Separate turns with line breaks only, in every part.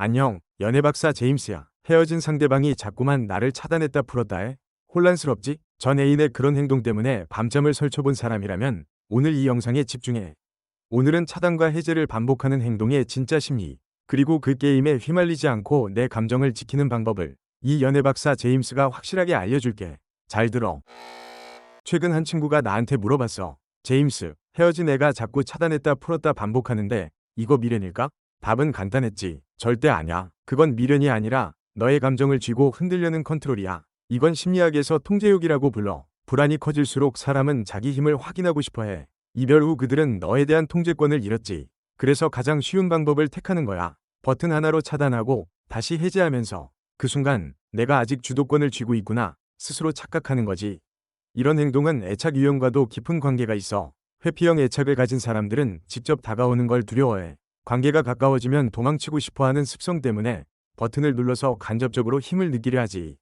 안녕, 연애박사 제임스야. 헤어진 상대방이 자꾸만 나를 차단했다 풀었다 해. 혼란스럽지? 전 애인의 그런 행동 때문에 밤잠을 설쳐본 사람이라면 오늘 이 영상에 집중해. 오늘은 차단과 해제를 반복하는 행동의 진짜 심리, 그리고 그 게임에 휘말리지 않고 내 감정을 지키는 방법을 이 연애박사 제임스가 확실하게 알려줄게. 잘 들어. 최근 한 친구가 나한테 물어봤어. 제임스, 헤어진 애가 자꾸 차단했다 풀었다 반복하는데 이거 미련일까? 답은 간단했지. 절대 아냐. 그건 미련이 아니라 너의 감정을 쥐고 흔들려는 컨트롤이야. 이건 심리학에서 통제욕이라고 불러. 불안이 커질수록 사람은 자기 힘을 확인하고 싶어 해. 이별 후 그들은 너에 대한 통제권을 잃었지. 그래서 가장 쉬운 방법을 택하는 거야. 버튼 하나로 차단하고 다시 해제하면서 그 순간 내가 아직 주도권을 쥐고 있구나 스스로 착각하는 거지. 이런 행동은 애착 유형과도 깊은 관계가 있어. 회피형 애착을 가진 사람들은 직접 다가오는 걸 두려워해. 관계가 가까워지면 도망치고 싶어 하는 습성 때문에 버튼을 눌러서 간접적으로 힘을 느끼려 하지.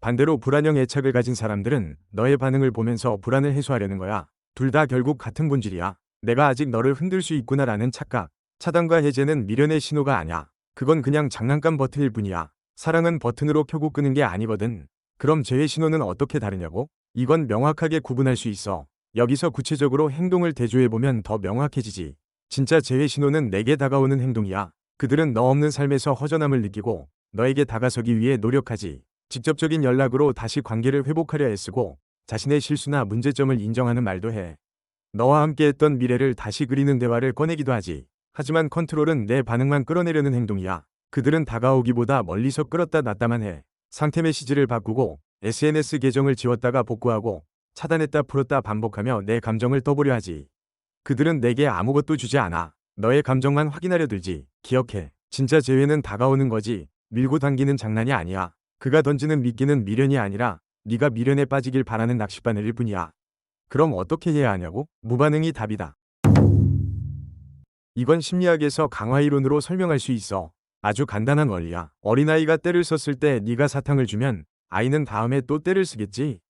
반대로 불안형 애착을 가진 사람들은 너의 반응을 보면서 불안을 해소하려는 거야. 둘 다 결국 같은 본질이야. 내가 아직 너를 흔들 수 있구나라는 착각. 차단과 해제는 미련의 신호가 아냐. 그건 그냥 장난감 버튼일 뿐이야. 사랑은 버튼으로 켜고 끄는 게 아니거든. 그럼 재회 신호는 어떻게 다르냐고? 이건 명확하게 구분할 수 있어. 여기서 구체적으로 행동을 대조해보면 더 명확해지지. 진짜 재회 신호는 내게 다가오는 행동이야. 그들은 너 없는 삶에서 허전함을 느끼고 너에게 다가서기 위해 노력하지. 직접적인 연락으로 다시 관계를 회복하려 애쓰고 자신의 실수나 문제점을 인정하는 말도 해. 너와 함께 했던 미래를 다시 그리는 대화를 꺼내기도 하지. 하지만 컨트롤은 내 반응만 끌어내려는 행동이야. 그들은 다가오기보다 멀리서 끌었다 놨다만 해. 상태 메시지를 바꾸고 SNS 계정을 지웠다가 복구하고 차단했다 풀었다 반복하며 내 감정을 떠보려 하지. 그들은 내게 아무것도 주지 않아. 너의 감정만 확인하려 들지. 기억해. 진짜 재회는 다가오는 거지. 밀고 당기는 장난이 아니야. 그가 던지는 미끼는 미련이 아니라 네가 미련에 빠지길 바라는 낚싯바늘일 뿐이야. 그럼 어떻게 해야 하냐고? 무반응이 답이다. 이건 심리학에서 강화 이론으로 설명할 수 있어. 아주 간단한 원리야. 어린아이가 때를 썼을 때 네가 사탕을 주면 아이는 다음에 또 때를 쓰겠지.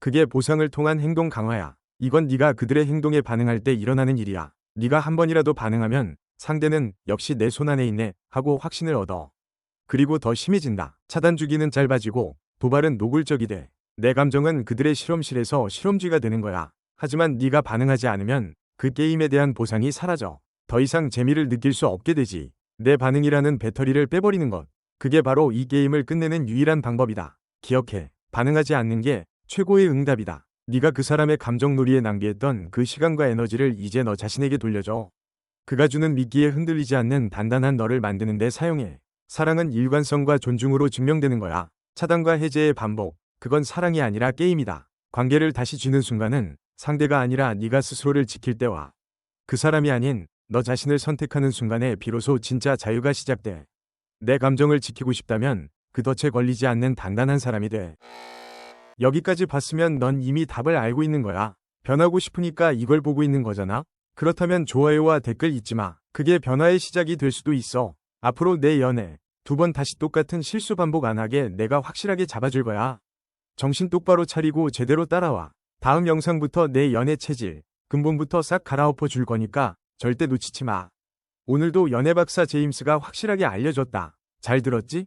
그게 보상을 통한 행동 강화야. 이건 네가 그들의 행동에 반응할 때 일어나는 일이야. 네가 한 번이라도 반응하면 상대는 역시 내 손 안에 있네 하고 확신을 얻어. 그리고 더 심해진다. 차단 주기는 짧아지고 도발은 노골적이 돼. 내 감정은 그들의 실험실에서 실험쥐가 되는 거야. 하지만 네가 반응하지 않으면 그 게임에 대한 보상이 사라져. 더 이상 재미를 느낄 수 없게 되지. 내 반응이라는 배터리를 빼버리는 것. 그게 바로 이 게임을 끝내는 유일한 방법이다. 기억해. 반응하지 않는 게 최고의 응답이다. 네가 그 사람의 감정놀이에 낭비했던 그 시간과 에너지를 이제 너 자신에게 돌려줘. 그가 주는 미끼에 흔들리지 않는 단단한 너를 만드는 데 사용해. 사랑은 일관성과 존중으로 증명되는 거야. 차단과 해제의 반복. 그건 사랑이 아니라 게임이다. 관계를 다시 쥐는 순간은 상대가 아니라 네가 스스로를 지킬 때와 그 사람이 아닌 너 자신을 선택하는 순간에 비로소 진짜 자유가 시작돼. 내 감정을 지키고 싶다면 그 덫에 걸리지 않는 단단한 사람이 돼. 여기까지 봤으면 넌 이미 답을 알고 있는 거야. 변하고 싶으니까 이걸 보고 있는 거잖아. 그렇다면 좋아요와 댓글 잊지 마. 그게 변화의 시작이 될 수도 있어. 앞으로 내 연애 두 번 다시 똑같은 실수 반복 안 하게 내가 확실하게 잡아줄 거야. 정신 똑바로 차리고 제대로 따라와. 다음 영상부터 내 연애 체질, 근본부터 싹 갈아엎어 줄 거니까 절대 놓치지 마. 오늘도 연애 박사 제임스가 확실하게 알려줬다. 잘 들었지?